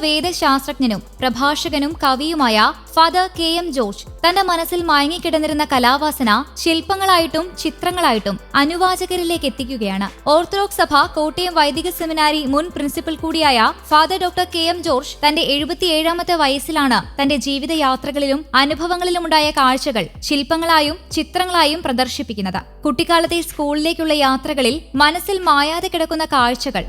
വേദശാസ്ത്രജ്ഞനും പ്രഭാഷകനും കവിയുമായ father K M George തന്റെ മനസ്സിൽ മയങ്ങിക്കിടന്നിരുന്ന കലാവാസന ശില്പങ്ങളായിട്ടും ചിത്രങ്ങളായിട്ടും അനുവാചകരിലേക്ക് എത്തിക്കുകയാണ്. ഓർത്തഡോക്സ് സഭ കോട്ടയം വൈദിക സെമിനാരി മുൻ പ്രിൻസിപ്പൽ കൂടിയായ father doctor K M George തന്റെ എഴുപത്തിയേഴാമത്തെ വയസ്സിലാണ് തന്റെ ജീവിതയാത്രകളിലും അനുഭവങ്ങളിലുമുണ്ടായ കാഴ്ചകൾ ശില്പങ്ങളായും ചിത്രങ്ങളായും പ്രദർശിപ്പിക്കുന്നത്. കുട്ടിക്കാലത്തെ സ്കൂളിലേക്കുള്ള യാത്രകളിൽ മനസ്സിൽ മായാതെ കിടക്കുന്ന കാഴ്ചകൾ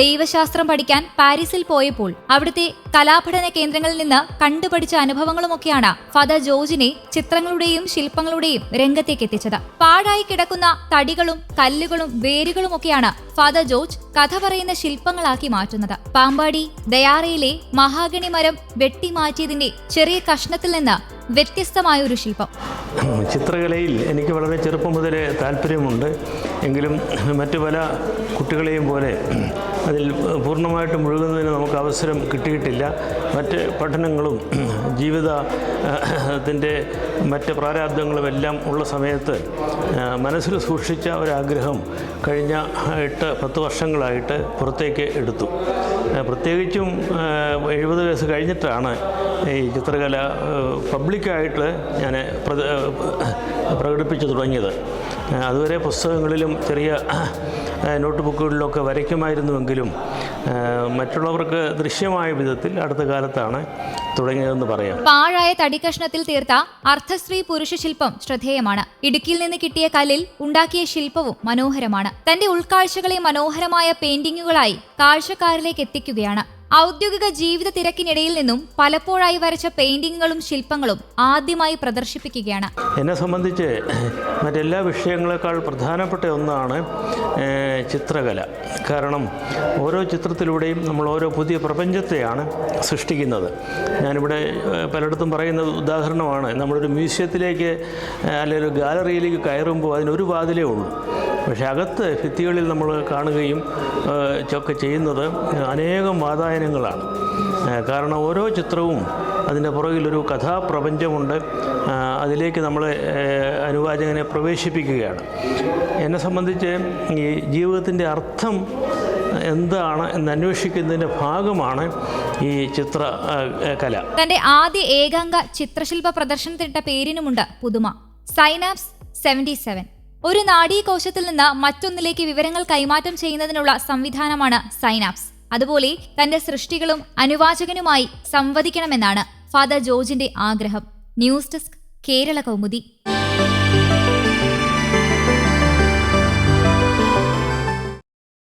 ദൈവശാസ്ത്രം പഠിക്കാൻ പാരീസിൽ പോയപ്പോൾ അവിടുത്തെ കലാപഠന കേന്ദ്രങ്ങളിൽ നിന്ന് കണ്ടുപഠിച്ച അനുഭവങ്ങളുമൊക്കെയാണ് ഫാദർ ജോർജിനെ ചിത്രങ്ങളുടെയും ശില്പങ്ങളുടെയും രംഗത്തേക്ക് എത്തിച്ചത്. പാഴായി കിടക്കുന്ന തടികളും കല്ലുകളും വേരുകളുമൊക്കെയാണ് ഫാദർ ജോർജ് കഥ പറയുന്ന ശില്പങ്ങളാക്കി മാറ്റുന്നത്. പാമ്പാടി ദയാറയിലെ മഹാഗണി മരം വെട്ടിമാറ്റിയതിന്റെ ചെറിയ കഷ്ണത്തിൽ നിന്ന് വ്യത്യസ്തമായ ഒരു ശില്പം. ചിത്രകലയിൽ എനിക്ക് വളരെ ചെറുപ്പം മുതലേ താല്പര്യമുണ്ട്. എങ്കിലും മറ്റു പല കുട്ടികളെയും പോലെ അതിൽ പൂർണമായിട്ട് മുഴുകുന്നതിന് നമുക്ക് അവസരം കിട്ടിയിട്ടില്ല. മറ്റ് പഠനങ്ങളും ജീവിതത്തിന്റെ മറ്റ് പ്രാരാബ്ദങ്ങളും എല്ലാം ഉള്ള സമയത്ത് മനസ്സിൽ സൂക്ഷിച്ച ഒരാഗ്രഹം കഴിഞ്ഞ എട്ട് പത്ത് വർഷങ്ങളായിട്ട് പുറത്തേക്ക് എടുത്തു. പ്രത്യേകിച്ചും എഴുപത് വയസ്സ് കഴിഞ്ഞിട്ടാണ് ഈ ചിത്രകല പബ്ലിക്കായിട്ട് ഞാൻ പ്രകടിപ്പിച്ചു തുടങ്ങിയത്. അതുവരെ പുസ്തകങ്ങളിലും ചെറിയ നോട്ട് ബുക്കുകളിലൊക്കെ വരയ്ക്കുമായിരുന്നുവെങ്കിലും മറ്റുള്ളവർക്ക് ദൃശ്യമായ വിധത്തിൽ അടുത്ത കാലത്താണ് തുടങ്ങിയതെന്ന് പറയാം. പാഴായ തടിക്കഷ്ണത്തിൽ തീർത്ത അർദ്ധശ്രീ പുരുഷ ശില്പം ശ്രദ്ധേയമാണ്. ഇടുക്കിയിൽ നിന്ന് കിട്ടിയ കല്ലിൽ ഉണ്ടാക്കിയ ശില്പവും മനോഹരമാണ്. തന്റെ ഉൾക്കാഴ്ചകളെ മനോഹരമായ പെയിന്റിങ്ങുകളായി കാഴ്ചക്കാരിലേക്ക് എത്തിക്കുകയാണ്. ഔദ്യോഗിക ജീവിത തിരക്കിനിടയിൽ നിന്നും പലപ്പോഴായി വരച്ച പെയിന്റിങ്ങുകളും ശില്പങ്ങളും ആദ്യമായി പ്രദർശിപ്പിക്കുകയാണ്. എന്നെ സംബന്ധിച്ച് മറ്റെല്ലാ വിഷയങ്ങളെക്കാൾ പ്രധാനപ്പെട്ട ഒന്നാണ് ചിത്രകല. കാരണം ഓരോ ചിത്രത്തിലൂടെയും നമ്മൾ ഓരോ പുതിയ പ്രപഞ്ചത്തെയാണ് സൃഷ്ടിക്കുന്നത്. ഞാനിവിടെ പലയിടത്തും പറയുന്ന ഉദാഹരണമാണ്. നമ്മളൊരു മ്യൂസിയത്തിലേക്ക് അല്ലെങ്കിൽ ഒരു ഗാലറിയിലേക്ക് കയറുമ്പോൾ അതിനൊരു വാതിലേ ഉള്ളൂ. പക്ഷേ അകത്ത് ഭിത്തികളിൽ നമ്മൾ കാണുകയും ഒക്കെ ചെയ്യുന്നത് അനേകം വാതായനങ്ങളാണ്. കാരണം ഓരോ ചിത്രവും അതിന്റെ പുറകിലൊരു കഥാപ്രപഞ്ചമുണ്ട്. അതിലേക്ക് നമ്മൾ അനുവാചകനെ പ്രവേശിപ്പിക്കുകയാണ്. എന്നെ സംബന്ധിച്ച് ഈ ജീവിതത്തിന്റെ അർത്ഥം എന്താണ് എന്ന് അന്വേഷിക്കുന്നതിന്റെ ഭാഗമാണ് ഈ ചിത്ര കല. തന്റെ ആദ്യ ഏകാംഗ ചിത്രശില്പ പ്രദർശനത്തിനിട്ട പേരിനുമുണ്ട് പുതുമ. Synapse seventy seven. ഒരു നാഡീകോശത്തിൽ നിന്ന് മറ്റൊന്നിലേക്ക് വിവരങ്ങൾ കൈമാറ്റം ചെയ്യുന്നതിനുള്ള സംവിധാനമാണ് സൈനാപ്സ്. അതുപോലെ തന്റെ സൃഷ്ടികളും അനുവാചകനുമായി സംവദിക്കണമെന്നാണ് ഫാദർ ജോർജിന്റെ ആഗ്രഹം. News desk Kerala Kaumudi.